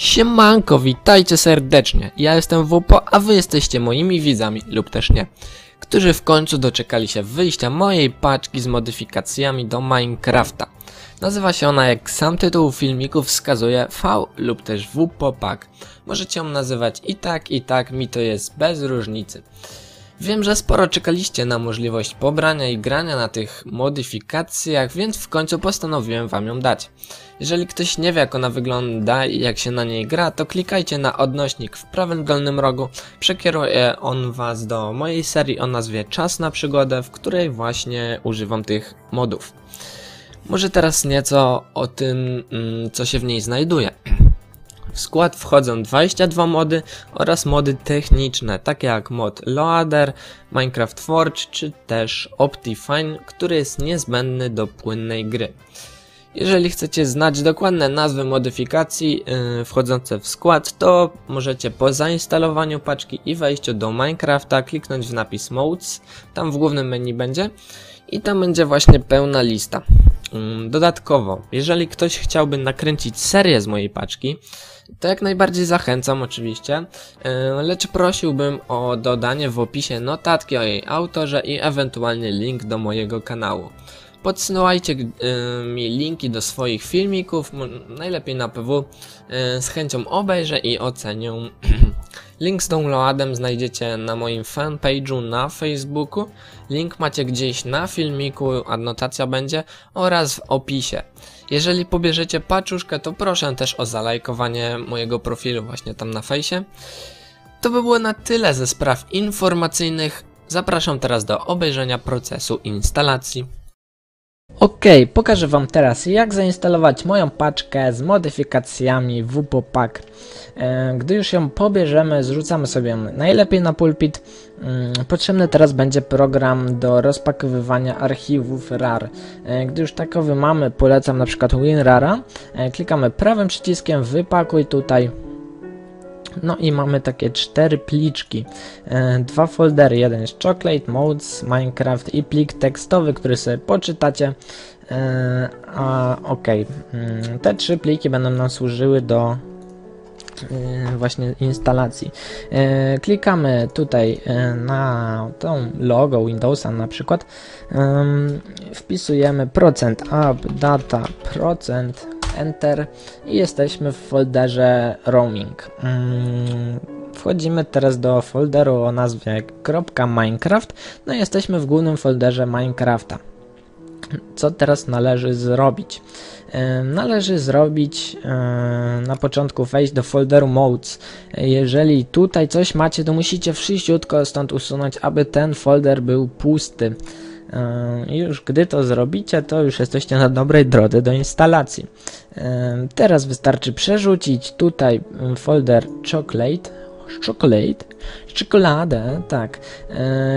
Siemanko, witajcie serdecznie. Ja jestem WUPO, a wy jesteście moimi widzami, lub też nie, którzy w końcu doczekali się wyjścia mojej paczki z modyfikacjami do Minecrafta. Nazywa się ona, jak sam tytuł filmiku wskazuje, V lub też WUPO Pack. Możecie ją nazywać i tak, i tak, mi to jest bez różnicy. Wiem, że sporo czekaliście na możliwość pobrania i grania na tych modyfikacjach, więc w końcu postanowiłem wam ją dać. Jeżeli ktoś nie wie jak ona wygląda i jak się na niej gra, to klikajcie na odnośnik w prawym dolnym rogu. Przekieruje on was do mojej serii o nazwie Czas na przygodę, w której właśnie używam tych modów. Może teraz nieco o tym, mm, co się w niej znajduje. W skład wchodzą 22 mody oraz mody techniczne, takie jak mod Loader, Minecraft Forge czy też Optifine, który jest niezbędny do płynnej gry. Jeżeli chcecie znać dokładne nazwy modyfikacji yy, wchodzące w skład, to możecie po zainstalowaniu paczki i wejściu do Minecrafta kliknąć w napis Modes, tam w głównym menu będzie i tam będzie właśnie pełna lista. Yy, dodatkowo, jeżeli ktoś chciałby nakręcić serię z mojej paczki, to jak najbardziej zachęcam oczywiście, yy, lecz prosiłbym o dodanie w opisie notatki o jej autorze i ewentualnie link do mojego kanału. Podsyłajcie y, mi linki do swoich filmików, najlepiej na PW, y, z chęcią obejrzę i ocenię. Link z downloadem znajdziecie na moim fanpage'u na Facebooku, link macie gdzieś na filmiku, anotacja będzie, oraz w opisie. Jeżeli pobierzecie paczuszkę, to proszę też o zalajkowanie mojego profilu właśnie tam na fejsie. To by było na tyle ze spraw informacyjnych. Zapraszam teraz do obejrzenia procesu instalacji. Ok, pokażę Wam teraz jak zainstalować moją paczkę z modyfikacjami WPO Pack. E, gdy już ją pobierzemy, zrzucamy sobie najlepiej na pulpit. Mm, potrzebny teraz będzie program do rozpakowywania archiwów RAR. E, gdy już takowy mamy, polecam na przykład WinRARa. E, klikamy prawym przyciskiem, wypakuj tutaj no i mamy takie cztery pliczki, e, dwa foldery, jeden jest Chocolate, Modes, Minecraft i plik tekstowy, który sobie poczytacie. E, a ok, mm, te trzy pliki będą nam służyły do e, właśnie instalacji. E, klikamy tutaj e, na tą logo Windowsa na przykład, wpisujemy procent up, data, procent Enter i jesteśmy w folderze roaming. Mm, wchodzimy teraz do folderu o nazwie .minecraft, no i jesteśmy w głównym folderze Minecrafta. Co teraz należy zrobić? Należy zrobić na początku wejść do folderu modes. Jeżeli tutaj coś macie, to musicie wszyściutko stąd usunąć, aby ten folder był pusty. I już gdy to zrobicie, to już jesteście na dobrej drodze do instalacji. Teraz wystarczy przerzucić tutaj folder chocolate, chocolate, czekoladę, tak.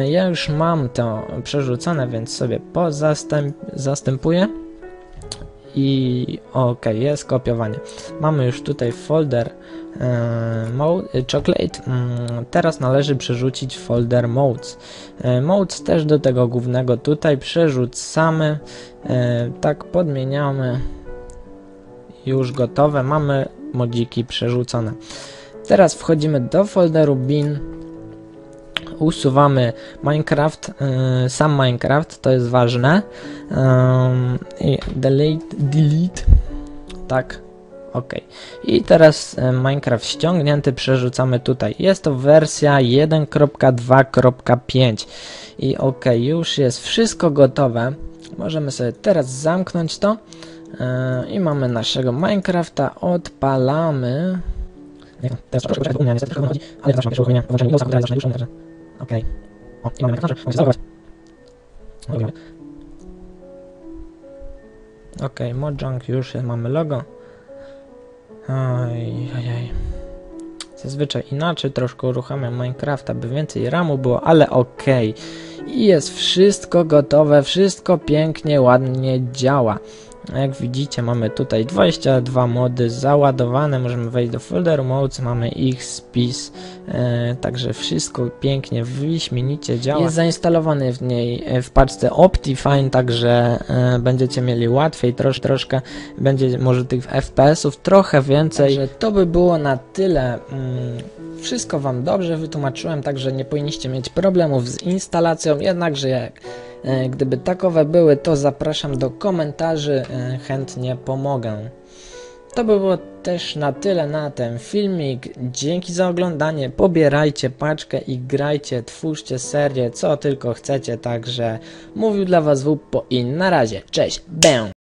Ja już mam to przerzucone, więc sobie pozastęp, zastępuję i ok, jest kopiowanie. Mamy już tutaj folder e, e, chocolate. Mm, teraz należy przerzucić folder modes. E, modes też do tego głównego tutaj przerzucamy. E, tak podmieniamy. Już gotowe. Mamy modziki przerzucone. Teraz wchodzimy do folderu bin usuwamy Minecraft, sam Minecraft, to jest ważne. Delete, delete, tak, ok. I teraz yy, Minecraft ściągnięty przerzucamy tutaj. Jest to wersja 1.2.5 i ok, już jest wszystko gotowe. Możemy sobie teraz zamknąć to yy, i mamy naszego Minecrafta, odpalamy. Nie, teraz chodzi, ale już, Okej. O, i mamy mogę zachować. Okej, okay, Mojang już mamy logo. Oj, oj, oj. Zazwyczaj inaczej troszkę uruchamiam Minecrafta, by więcej ramu było, ale okej. Okay. I jest wszystko gotowe, wszystko pięknie, ładnie działa. Jak widzicie mamy tutaj 22 mody załadowane, możemy wejść do folderu modes, mamy ich spis, e, także wszystko pięknie, wyśmienicie działa. Jest zainstalowany w niej e, w paczce Optifine, także e, będziecie mieli łatwiej, trosz, troszkę będzie może tych FPS-ów trochę więcej. Także to by było na tyle. Mm, wszystko Wam dobrze wytłumaczyłem, także nie powinniście mieć problemów z instalacją, jednakże jak gdyby takowe były, to zapraszam do komentarzy, e, chętnie pomogę. To by było też na tyle na ten filmik. Dzięki za oglądanie. Pobierajcie paczkę i grajcie, twórzcie serię, co tylko chcecie. Także mówił dla Was WPO i na razie. Cześć, bę!